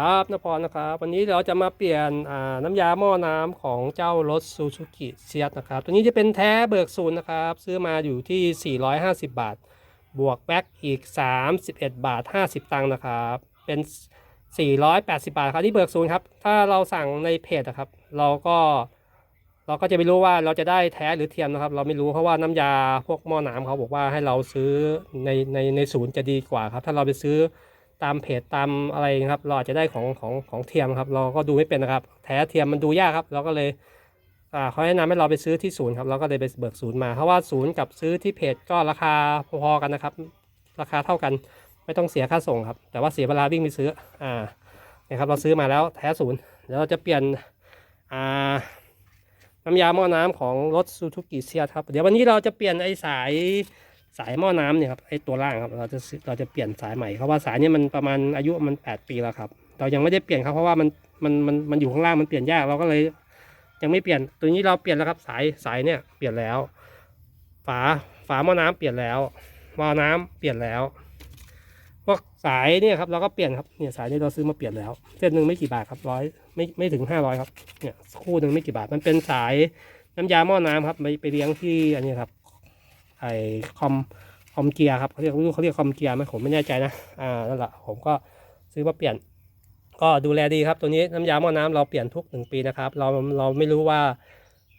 ครับนพรนะครับ วันนี้เราจะมาเปลี่ยนน้ำยาหม้อน้ำของเจ้ารถซูซูกิเซียสนะครับ ตัวนี้จะเป็นแท้เบิกศูนย์นะครับ ซื้อมาอยู่ที่ 450 บาท บวกแบ็กอีก 31 บาท 50 ตังค์นะครับ เป็น 480 บาทครับที่เบิกศูนย์ครับ ถ้าเราสั่งในเพจนะครับ เราก็เราก็จะไม่รู้ว่าเราจะได้แท้หรือเทียมนะครับ เราไม่รู้เพราะว่าน้ำยาพวกหม้อน้ำเขาบอกว่าให้เราซื้อในในในศูนย์จะดีกว่าครับ ถ้าเราไปซื้อ ตามเพจตามอะไรนะครับ เราอาจจะได้ของของของเทียมครับ เราก็ดูไม่เป็นนะครับ แท้เทียมมันดูยากครับ เราก็เลยอ่าเขาแนะนำให้เราไปซื้อที่ศูนย์ครับ เราก็เลยไปเบิกศูนย์มา เพราะว่าศูนย์กับซื้อที่เพจก็ราคาพอๆกันนะครับ ราคาเท่ากัน ไม่ต้องเสียค่าส่งครับ แต่ว่าเสียเวลาวิ่งไปซื้อ อ่าเนี่ยครับ เราซื้อมาแล้วแท้ศูนย์ เดี๋ยวเราจะเปลี่ยน อ่า น้ำยาหม้อน้ำของรถซูซูกิเซียครับ เดี๋ยววันนี้เราจะเปลี่ยนไอ้สาย สายหม้อน้ำเนี่ยครับไอตัวล่างครับเราจะเราจะเปลี่ยนสายใหม่เพราะว่าสายเนี่ยมันประมาณอายุมันแปดปีแล้วครับ เรายังไม่ได้เปลี่ยนครับเพราะว่ามันมันมันมันอยู่ข้างล่างมันเปลี่ยนยากเราก็เลย ยังไม่เปลี่ยนตัวนี้เราเปลี่ยนแล้วครับสายสายเนี่ยเปลี่ยนแล้ว ฝาฝาหม้อน้ำเปลี่ยนแล้ววาล์วน้ำเปลี่ยนแล้วพวกสายเนี่ยครับเราก็เปลี่ยนครับเนี่ยสายนี้เราซื้อมาเปลี่ยนแล้ว เส้นหนึ่งไม่กี่บาทครับร้อยไม่ไม่ถึงห้าร้อยครับเนี่ยคู่หนึ่งไม่กี่บาทมันเป็นสายน้ำยาหม้อน้ำครับไปไปเลี้ยงที่อันนี้ครับ ไอคอมคอมเกียร์ครับเขาเรียกเขาเรียกคอมเกียร์ไหมผมไม่แน่ใจนะอ่านั่นแหละผมก็ซื้อมาเปลี่ยน ก็ดูแลดีครับตัวนี้น้ำยาหม้อน้ำเราเปลี่ยนทุกหนึ่งปีนะครับเราเราไม่รู้ว่า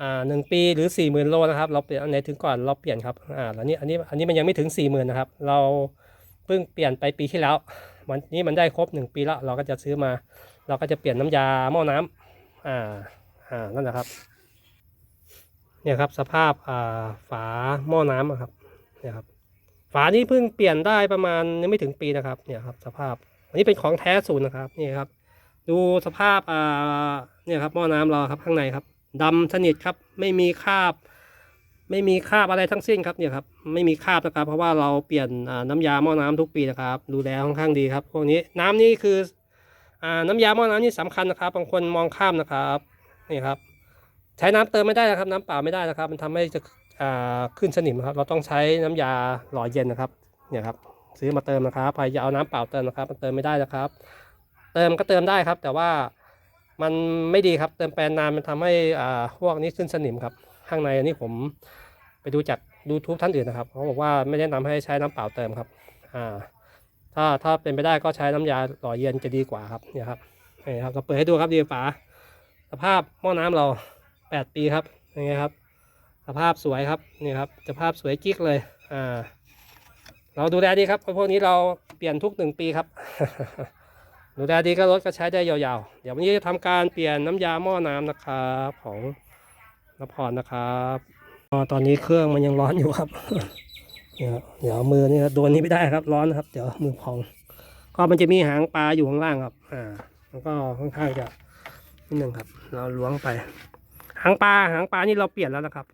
อ่าหนึ่งปีหรือสี่หมื่นโลนะครับเราเปลี่ยนอันไหนถึงก่อนเราเปลี่ยนครับอ่าแล้วนี้อันนี้อันนี้มันยังไม่ถึงสี่หมื่นนะครับเราเพิ่งเปลี่ยนไปปีที่แล้ววันนี้มันได้ครบหนึ่งปีแล้วเราก็จะซื้อมา เราก็จะเปลี่ยนน้ำยาหม้อน้ำอ่าอ่านั่นแหละครับ เนี่ยครับสภาพอ่าฝาหม้อน้ำอะครับเนี่ยครับฝานี้เพิ่งเปลี่ยนได้ประมาณยังไม่ถึงปีนะครับเนี่ยครับสภาพอันนี้เป็นของแท้ศูนย์นะครับนี่ครับ ดูสภาพอ่าเนี่ยครับหม้อน้ำเราครับข้างในครับดำสนิทครับไม่มีคราบ ไม่มีคราบอะไรทั้งสิ้นครับเนี่ยครับไม่มีคราบนะครับ เพราะว่าเราเปลี่ยนน้ำยาหม้อน้ำทุกปีนะครับ ดูแลค่อนข้างดีครับพวกนี้น้ำนี่คืออ่าน้ำยาหม้อน้ำนี่สำคัญนะครับบางคนมองข้ามนะครับนี่ครับ ใช้น้ำเติมไม่ได้นะครับ น้ำเปล่าไม่ได้นะครับ มันทำให้จะขึ้นสนิมครับ เราต้องใช้น้ำยาหล่อเย็นนะครับ เนี่ยครับ ซื้อมาเติมนะครับใครจะเอาน้ำเปล่าเติมนะครับ มันเติมไม่ได้นะครับ เติมก็เติมได้ครับ แต่ว่ามันไม่ดีครับ เติมแปรนานมันทำให้อ่าพวกนี้ขึ้นสนิมครับ ข้างในอันนี้ผมไปดูจากดูทูบท่านอื่นนะครับ เขาบอกว่าไม่แนะนำให้ใช้น้ำเปล่าเติมครับ อ่า ถ้าถ้าเป็นไปได้ก็ใช้น้ำยาหล่อเย็นจะดีกว่าครับ เนี่ยครับนี่ครับ เราเปิดให้ดูครับดีฝาสภาพหม้อน้ำเรา แปดปีครับยังไงครับสภาพสวยครับนี่ครับสภาพสวยกิ๊กเลยอ่าเราดูแลดีครับพวกนี้เราเปลี่ยนทุกหนึ่งปีครับดูแลดีก็รถก็ใช้ได้ยาวๆ เดี๋ยววันนี้จะทำการเปลี่ยนน้ำยาหม้อน้ำนะครับของนพรนะครับตอนนี้เครื่องมันยังร้อนอยู่ครับ เดี๋ยวมือนี่โดนนี้ไม่ได้ครับร้อนนะครับ เดี๋ยวมือพอง ก็มันจะมีหางปลาอยู่ข้างล่างครับ อ่ามันก็ค่อนข้างจะนิดนึงครับ เราล้วงไป หางปลาหางปลานี่เราเปลี่ยนแล้วนะครับ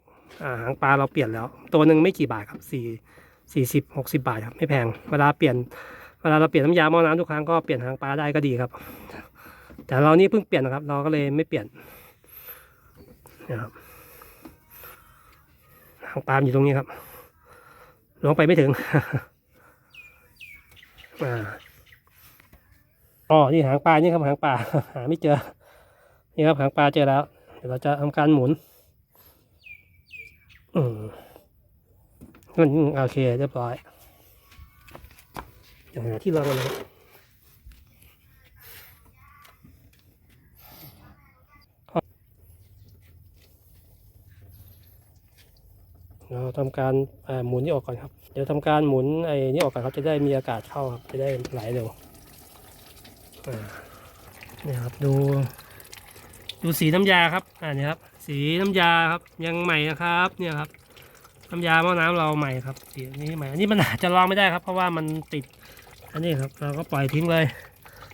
อ่าหางปลาเราเปลี่ยนแล้ว ตัวหนึ่งไม่กี่บาทครับสี่สี่สิบหกสิบาทครับไม่แพงเวลาเปลี่ยนเวลาเราเปลี่ยนน้ำยาหม้อน้ำทุกครั้งก็เปลี่ยนหางปลาได้ก็ดีครับ แต่เรานี่เพิ่งเปลี่ยนนะครับ เราก็เลยไม่เปลี่ยนนะครับหางปลาอยู่ตรงนี้ครับลงไปไม่ถึงอ่าอ๋อนี่หางปลานี่ครับหางปลาหาไม่เจอนี่ครับหางปลาเจอแล้ว เดี๋ยวเราจะทำการหมุน อืมมันโอเคเรียบร้อยเดี๋ยวหาที่รองกันนะครับเราทำการหมุนนี่ออกก่อนครับ เดี๋ยวทำการหมุนไอ้นี่ออกก่อนครับจะได้มีอากาศเข้าครับจะได้ไหลเร็วอ่านี่ครับดู ดูสีน้ำยาครับอ่านี่ครับสีน้ำยาครับยังใหม่นะครับ เนี่ยครับน้ำยาหม้อน้ำเราใหม่ครับสีนี้ใหม่อันนี้มันอาจจะลองไม่ได้ครับ เพราะว่ามันติด อันนี้ครับ เราก็ปล่อยทิ้งเลย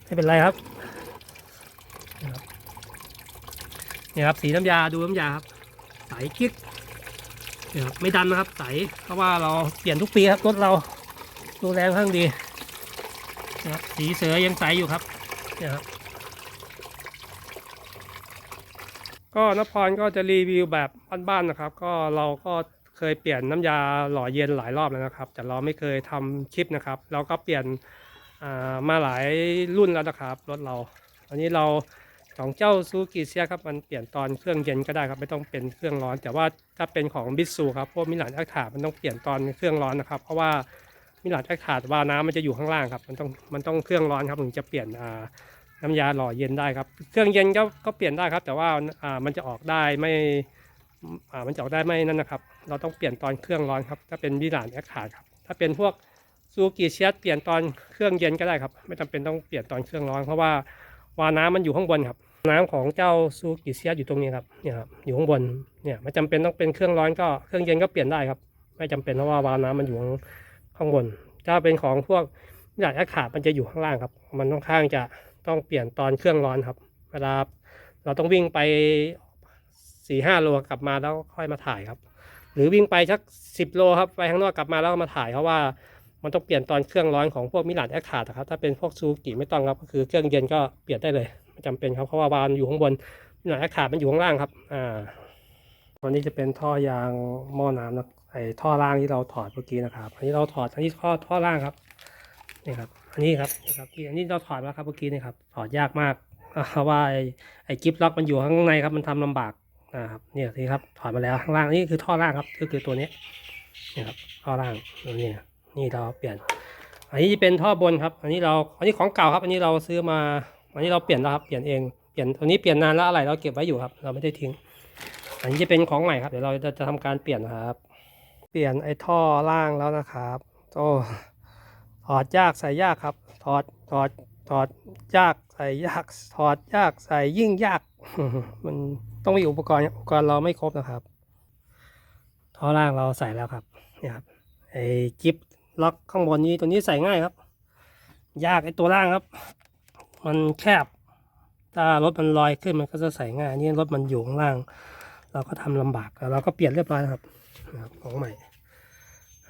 ไม่เป็นไรครับนี่ครับเนี่ยครับสีน้ำยาดูน้ำยาครับใสกิ๊กเนี่ยครับไม่ดำนะครับใสเพราะว่าเราเปลี่ยนทุกปีครับรถเราดูแลค่อนข้างดีนะครับสีเสือยังใสอยู่ครับเนี่ยครับ ก็นพรก็จะรีวิวแบบบ้านๆนะครับ ก็เราก็เคยเปลี่ยนน้ำยาหล่อเย็นหลายรอบแล้วนะครับ แต่เราไม่เคยทำคลิปนะครับ เราก็เปลี่ยนมาหลายรุ่นแล้วนะครับรถเราอันนี้เราของเจ้าซูกิเซียครับมันเปลี่ยนตอนเครื่องเย็นก็ได้ครับไม่ต้องเป็นเครื่องร้อน แต่ว่าถ้าเป็นของบิสซูครับพวกมิลานแอคทามันต้องเปลี่ยนตอนเครื่องร้อนนะครับ เพราะว่ามิลานแอคทาวาน้ำมันจะอยู่ข้างล่างครับมันต้องมันต้องเครื่องร้อนครับถึงจะเปลี่ยน น้ำยาหล่อเย็นได้ครับ เครื่องเย็นก็ก็เปลี่ยนได้ครับ แต่ว่าอ่ามันจะออกได้ไม่อ่ามันจะออกได้ไม่นั่นนะครับ เราต้องเปลี่ยนตอนเครื่องร้อนครับ ถ้าเป็นมิลานแอคทาครับถ้าเป็นพวกซูกิเชียสเปลี่ยนตอนเครื่องเย็นก็ได้ครับ ไม่จำเป็นต้องเปลี่ยนตอนเครื่องร้อน เพราะว่าวาล์วน้ำมันอยู่ข้างบนครับ น้ำของเจ้าซูกิเชียสอยู่ตรงนี้ครับเนี่ยครับอยู่ข้างบนเนี่ยไม่จำเป็นต้องเป็นเครื่องร้อนก็เครื่องเย็นก็เปลี่ยนได้ครับ ไม่จำเป็นเพราะว่าวาล์วน้ำมันอยู่ข้างบนถ้าเป็นของพวกหยาดอากาศมันจะอยู่ข้างล่างครับ มันค่อนข้างจะ ต้องเปลี่ยนตอนเครื่องร้อนครับ เวลาเราต้องวิ่งไปสี่ห้าโลกลับมาแล้วค่อยมาถ่ายครับ หรือวิ่งไปสักสิบโลครับไปข้างนอกกลับมาแล้วมาถ่ายเพราะว่ามันต้องเปลี่ยนตอนเครื่องร้อนของพวกมิลานแอคทาครับถ้าเป็นพวกซูกิไม่ต้องครับก็คือเครื่องเย็นก็เปลี่ยนได้เลยไม่จำเป็นครับเพราะว่าวาล์วอยู่ข้างบนมิลานแอคทามันอยู่ข้างล่างครับอ่าตัวนี้จะเป็นท่อยางหม้อน้ำนะไอท่อล่างที่เราถอดเมื่อกี้นะครับอันนี้เราถอดอันนี้ท่อท่อล่างครับนี่ครับ อันนี้ครับครับที่อันนี้เราถอดมาครับเมื่อกี้นี่ครับถอดยากมากเพราะว่าไอไอกิฟล็อกมันอยู่ข้างในครับ มันทำลำบากนะครับเนี่ยทีครับถอดมาแล้วข้างล่างนี่คือท่อล่างครับ ก็คือตัวนี้นี่ครับท่อล่างตัวนี้นะนี่เราเปลี่ยน อันนี้จะเป็นท่อบนครับ อันนี้เราอันนี้ของเก่าครับ อันนี้เราซื้อมา อันนี้เราเปลี่ยนแล้วครับเปลี่ยนเองเปลี่ยนตัวนี้เปลี่ยนนานแล้วอะไรเราเก็บไว้อยู่ครับ เราไม่ได้ทิ้ง อันนี้จะเป็นของใหม่ครับเดี๋ยวเราจะจะทำการเปลี่ยนครับ เปลี่ยนไอ้ท่อล่างแล้วนะครับโอ้ ถอดยากใส่ยากครับ ถอดถอดถอดยากใส่ยากถอดยากใส่ยิ่งยาก มันต้องมีอุปกรณ์อุปกรณ์เราไม่ครบนะครับท่อล่างเราใส่แล้วครับเนี่ยครับไอ้จิ๊บล็อกข้างบนนี้ตัวนี้ใส่ง่ายครับ ยากไอ้ตัวล่างครับ มันแคบถ้ารถมันลอยขึ้นมันก็จะใส่ง่ายนี่รถมันอยู่ข้างล่าง เราก็ทำลำบากแล้วเราก็เปลี่ยนเรียบร้อยครับนะครับ ของใหม่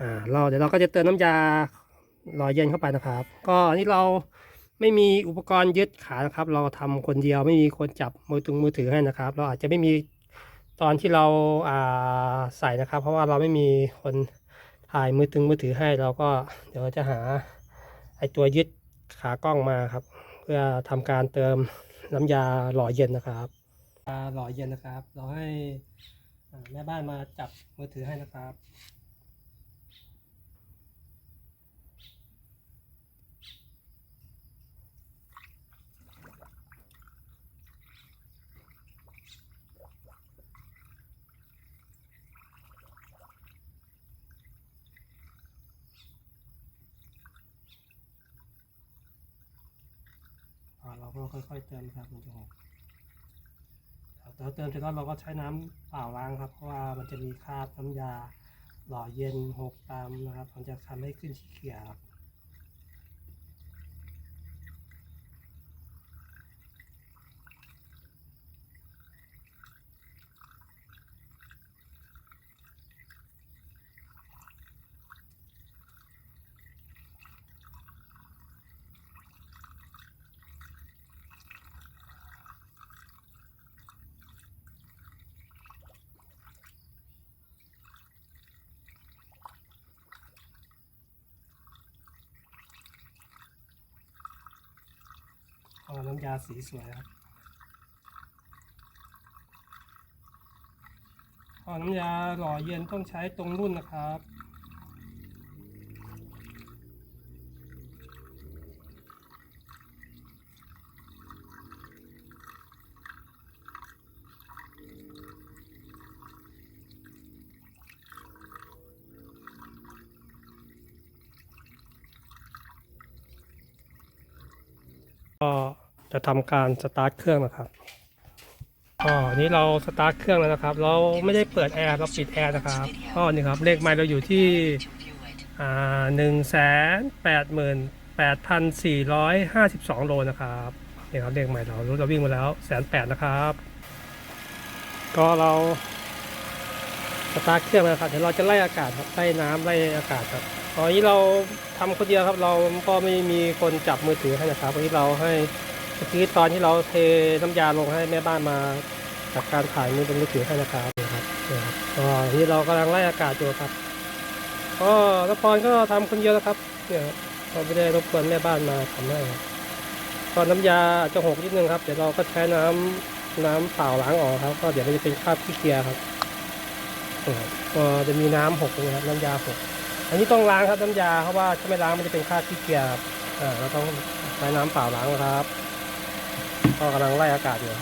อ่าเราเดี๋ยวเราก็จะเติมน้ำยา หล่อเย็นเข้าไปนะครับ ก็นนี้เราไม่มีอุปกรณ์ยึดขานะครับ เราทำคนเดียวไม่มีคนจับมือถึงมือถือให้นะครับ เราอาจจะไม่มีตอนที่เราอ่าใส่นะครับ เพราะว่าเราไม่มีคนถ่ายมือถึงมือถือให้เราก็เดี๋ยวจะหาไอตัวยึดขากล้องมาครับ เพื่อทำการเติมน้ำยาหล่อเย็นนะครับยาหล่อเย็นนะครับ เราให้แม่บ้านมาจับมือถือให้นะครับ เราก็ค่อยๆเติมครับมันจะหกเดี๋ยวเติมเสร็จแล้วเราก็ใช้น้ำเปล่าล้างครับ เพราะว่ามันจะมีคราบน้ำยาหล่อเย็นหกตามนะครับมันจะทำให้ขึ้นสีเกียวครับ น้ำยาสีสวยครับพอน้ำยาหล่อเย็นต้องใช้ตรงรุ่นนะครับก็ จะทำการสตาร์ทเครื่องนะครับก็อันนี้เราสตาร์ทเครื่องแล้วนะครับ เราไม่ได้เปิดแอร์เราปิดแอร์นะครับก็นี่ครับเลขไมล์เราอยู่ที่อ่าหนึ่งแสนแปดหมื่นแปดพันสี่ร้อยห้าสิบสองโลนะครับนี่ครับเลขไมล์เราเราวิ่งมาแล้วแสนแปดนะครับ ก็เราสตาร์ทเครื่องแล้วครับเดี๋ยวเราจะไล่อากาศครับไล่น้ำไล่อากาศครับตอนนี้เราทำคนเดียวครับ เราก็ไม่มีคนจับมือถือให้นะครับวันนี้เราให้ มื่อกี้ตอนที่เราเทน้ำยาลงให้แม่บ้านมาจัดการถ่ายมือเป็นมือถือให้นะครับนี่ครับนี่ครับก็อันนี้เรากำลังไล่อากาศอยู่ครับก็นพรก็ทำคนเดียวแล้วครับเนี่ยครับเราไม่ได้รบกวนแม่บ้านมาทำให้ครับก็น้ำยาอาจะหกนิดนึงครับเดี๋ยวเราก็ใช้น้ำน้ำเปล่าล้างออกครับ ก็เดี๋ยวมันจะเป็นคราบขี้เกียครับนะครับก็จะมีน้ำหกนะครับน้ำยาหกอันนี้ต้องล้างครับน้ำยาเพราะว่าถ้าไม่ล้างมันจะเป็นคราบขี้เกียครับอ่าเราต้องใช้น้ำเปล่าล้างครับ ก็กำลังไล่อากาศอยู่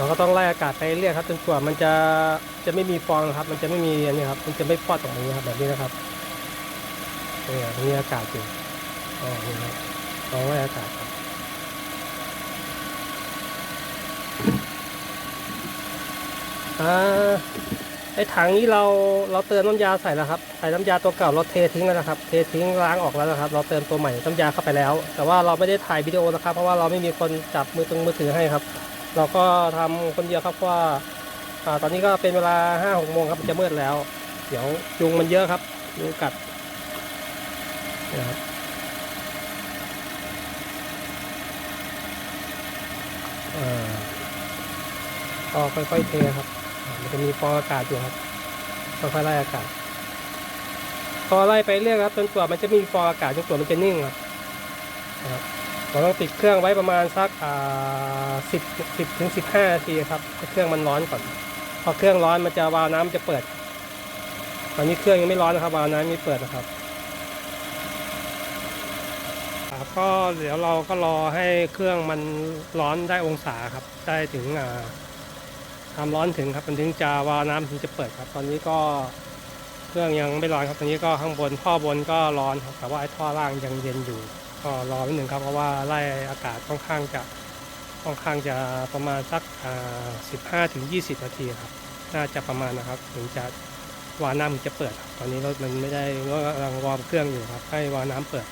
เราก็ต้องไล่อากาศไปเรื่อยครับจนกว่ามันจะจะไม่มีฟองครับ มันจะไม่มีอันนี้ครับ มันจะไม่พอดออกมาอย่างนี้ครับแบบนี้นะครับนี่ครับมีอากาศอยู่อ๋อนี่ครับลองไล่อากาศครับอ่าไอ้ถังนี้เราเราเติมน้ำยาใส่แล้วครับใส่น้ำยาตัวเก่าเราเททิ้งแล้วนะครับ เททิ้งล้างออกแล้วนะครับ เราเติมตัวใหม่น้ำยาเข้าไปแล้ว แต่ว่าเราไม่ได้ถ่ายวิดีโอนะครับ เพราะว่าเราไม่มีคนจับมือตรงมือถือให้ครับ เราก็ทำคนเดียวครับเพราะว่าอ่าตอนนี้ก็เป็นเวลาห้าหกโมงครับมันจะมืดแล้ว เดี๋ยวยุงมันเยอะครับยุงกัดนะครับอ่าก็ค่อยๆเทครับ มันจะมีฟองอากาศอยู่ครับค่อยๆไล่อากาศ พอไล่ไปเรื่อยครับจนกว่ามันจะมีฟองอากาศจนกว่ามันจะนิ่งครับนะครับ เราต้องปิดเครื่องไว้ประมาณสักอ่าสิบสิบถึงสิบห้านาทีครับให้เครื่องมันร้อนก่อน พอเครื่องร้อนมันจะวาล์วน้ำมันจะเปิด ตอนนี้เครื่องยังไม่ร้อนนะครับวาล์วน้ำยังไม่เปิดนะครับครับก็เดี๋ยวเราก็รอให้เครื่องมันร้อนได้องศาครับ ได้ถึงอ่าความร้อนถึงครับมันถึงจะวาล์วน้ำถึงจะเปิดครับ ตอนนี้ก็เครื่องยังไม่ร้อนครับตอนนี้ก็ข้างบนท่อบนก็ร้อนครับแต่ว่าไอ้ท่อล่างยังเย็นอยู่ ก็รอนิดหนึ่งครับเพราะว่าไล่อากาศค่อนข้างจะค่อนข้างจะประมาณสักสิบห้าถึงยี่สิบนาทีครับ น่าจะประมาณนะครับ ถึงจะวาน้ำถึงจะเปิดครับตอนนี้รถมันไม่ได้ก็กำลังวอร์มเครื่องอยู่ครับ ให้วาน้ำเปิด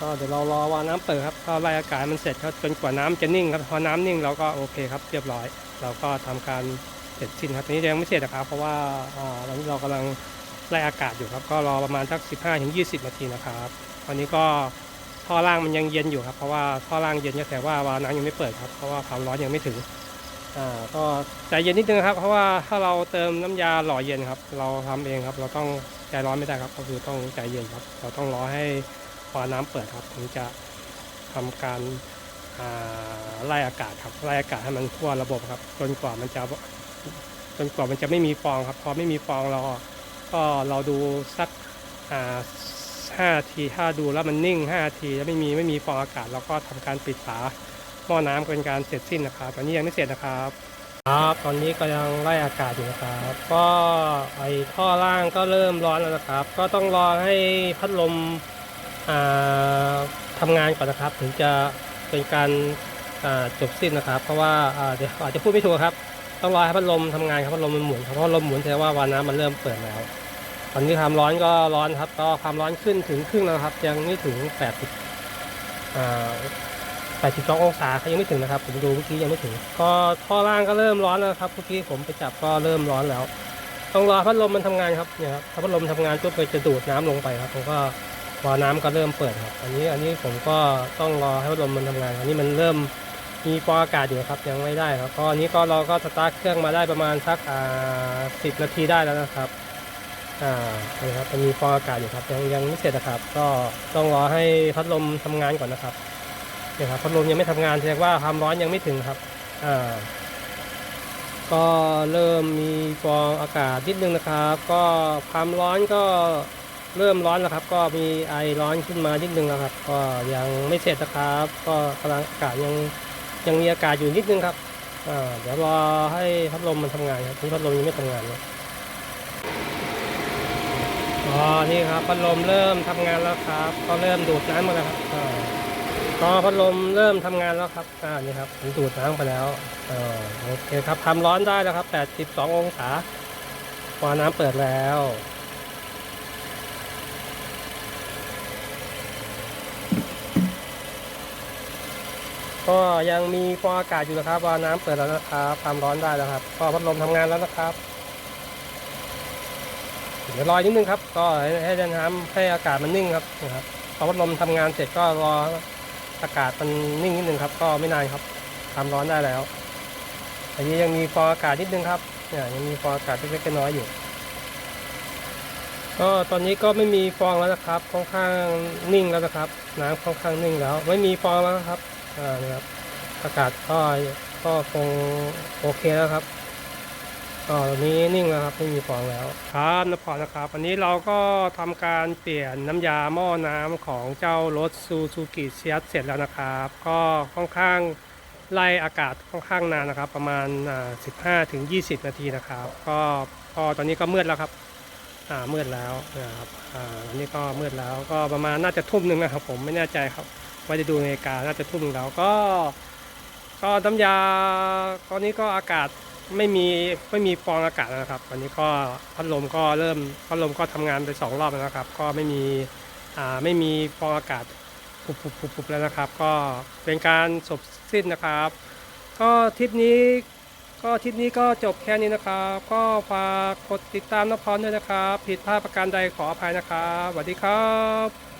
ก็เดี๋ยวเรารอวาน้ำเปิดครับก็ไล่อากาศมันเสร็จครับจนกว่าน้ำจะนิ่งครับพอน้ำนิ่งเราก็โอเคครับเรียบร้อย เราก็ทำการเสร็จสิ้นครับตอนนี้ยังไม่เสร็จนะครับ เพราะว่าอ่าตอนนี้เรากำลังไล่อากาศอยู่ครับ ก็รอประมาณสัก 15-20 นาทีนะครับ ตอนนี้ก็ ท่อล่างมันยังเย็นอยู่ครับ เพราะว่าท่อล่างเย็นก็แต่ว่าวาล์วน้ำยังไม่เปิดครับ เพราะว่าความร้อนยังไม่ถึง อ่า ก็ใจเย็นนิดนึงครับ เพราะว่าถ้าเราเติมน้ำยาหล่อเย็นครับ เราทำเองครับ เราต้องใจร้อนไม่ได้ครับ ก็คือต้องใจเย็นครับ เราต้องรอให้วาล์วน้ำเปิดครับถึงจะทำการไล่อากาศครับไล่อากาศให้มันทั่วระบบครับ จนกว่ามันจะจนกว่ามันจะไม่มีฟองครับ พอไม่มีฟองเราก็เราดูสักอ่า ห้าทีถ้าดูแล้วมันนิ่งห้าทีแล้วไม่มีไม่มีฟองอากาศเราก็ทำการปิดฝาหม้อน้ำเป็นการเสร็จสิ้นนะครับตอนนี้ยังไม่เสร็จนะครับครับตอนนี้ก็ยังไล่อากาศอยู่นะครับ ก็ไอท่อล่างก็เริ่มร้อนแล้วนะครับ ก็ต้องรอให้พัดลมอ่าทำงานก่อนนะครับ ถึงจะเป็นการอ่าจบสิ้นนะครับ เพราะว่าอ่าเดี๋ยวอาจจะพูดไม่ถูกครับ ต้องรอให้พัดลมทำงานครับพัดลมมันหมุนครับเพราะพัดลมหมุนแสดงว่าวาล์วน้ำมันเริ่มเปิดแล้ว ตอนนี้ความร้อนก็ร้อนครับ ก็ความร้อนขึ้นถึงครึ่งแล้วครับ ยังไม่ถึง80อ่า82องศาเขายังไม่ถึงนะครับ ผมดูเมื่อกี้ยังไม่ถึง ก็ท่อล่างก็เริ่มร้อนแล้วครับเมื่อกี้ผมไปจับก็เริ่มร้อนแล้ว ต้องรอพัดลมมันทำงานครับเนี่ยครับถ้าพัดลมทำงานปุ๊บมันจะดูดน้ำลงไปครับผมก็วาล์วน้ำก็เริ่มเปิดครับ อันนี้อันนี้ผมก็ต้องรอให้พัดลมมันทำงาน อันนี้มันเริ่มมีฟองอากาศอยู่ครับยังไม่ได้ครับก็อันนี้ก็เราก็สตาร์ทเครื่องมาได้ประมาณสักอ่า10นาทีได้แล้วนะครับ อ่านี่ครับมันมีฟองอากาศอยู่ครับ ยังยังไม่เสร็จนะครับ ก็ต้องรอให้พัดลมทำงานก่อนนะครับเนี่ยครับพัดลมยังไม่ทำงานแสดงว่าความร้อนยังไม่ถึงครับอ่าก็เริ่มมีฟองอากาศนิดนึงนะครับ ก็ความร้อนก็เริ่มร้อนแล้วครับ ก็มีไอร้อนขึ้นมานิดนึงแล้วครับ ก็ยังไม่เสร็จนะครับ ก็กำลังอากาศยังยังมีอากาศอยู่นิดนึงครับอ่าเดี๋ยวรอให้พัดลมมันทำงานครับที่พัดลมยังไม่ทำงานเลย อ๋อ นี่ครับพัดลมเริ่มทำงานแล้วครับ ก็เริ่มดูดน้ำมาแล้วครับอ่าก็พัดลมเริ่มทำงานแล้วครับอ่านี่ครับมันดูดน้ำไปแล้วอ่าโอเคครับทำร้อนได้แล้วครับ 82 องศาพอน้ำเปิดแล้วก็ยังมีฟองอากาศอยู่นะครับว่าน้ำเปิดแล้วนะครับความร้อนได้แล้วครับ ก็พัดลมทำงานแล้วนะครับ เดี๋ยวรออีกนิดนึงครับ ก็ให้ให้น้ำให้อากาศมันนิ่งครับนะครับพอพัดลมทำงานเสร็จก็รออากาศมันนิ่งนิดนึงครับ ก็ไม่นานครับความร้อนได้แล้วอันนี้ยังมีฟองอากาศนิดนึงครับเนี่ยยังมีฟองอากาศเล็กๆน้อยอยู่ ก็ตอนนี้ก็ไม่มีฟองแล้วนะครับ ค่อนข้างนิ่งแล้วนะครับ น้ำค่อนข้างนิ่งแล้ว ไม่มีฟองแล้วครับอ่านะครับอากาศก็ก็คงโอเคแล้วครับ ก็ตอนนี้นิ่งแล้วครับไม่มีฟองแล้วครับนพรนะครับ วันนี้เราก็ทำการเปลี่ยนน้ำยาหม้อน้ำของเจ้ารถซูซูกิเซียสเสร็จแล้วนะครับ ก็ค่อนข้างไล่อากาศค่อนข้างนานนะครับ ประมาณ 15ถึง20 นาทีนะครับ ก็ก็ตอนนี้ก็มืดแล้วครับอ่ามืดแล้วนะครับอ่าอันนี้ก็มืดแล้วก็ประมาณน่าจะทุ่มหนึ่งนะครับ ผมไม่แน่ใจครับว่าจะดูนาฬิกาน่าจะทุ่มหนึ่งแล้วก็ ก็น้ำยาตอนนี้ก็อากาศ ไม่มีไม่มีฟองอากาศแล้วนะครับตอนนี้ก็พัดลมก็เริ่มพัดลมก็ทำงานไปสองรอบแล้วนะครับ ก็ไม่มีอ่าไม่มีฟองอากาศปุบปุบแล้วนะครับ ก็เป็นการจบสิ้นนะครับ ก็ทริปนี้ก็ทริปนี้ก็จบแค่นี้นะครับ ก็ฝากกดติดตามนพรด้วยนะครับ ผิดพลาดประการใดขออภัยนะครับสวัสดีครับ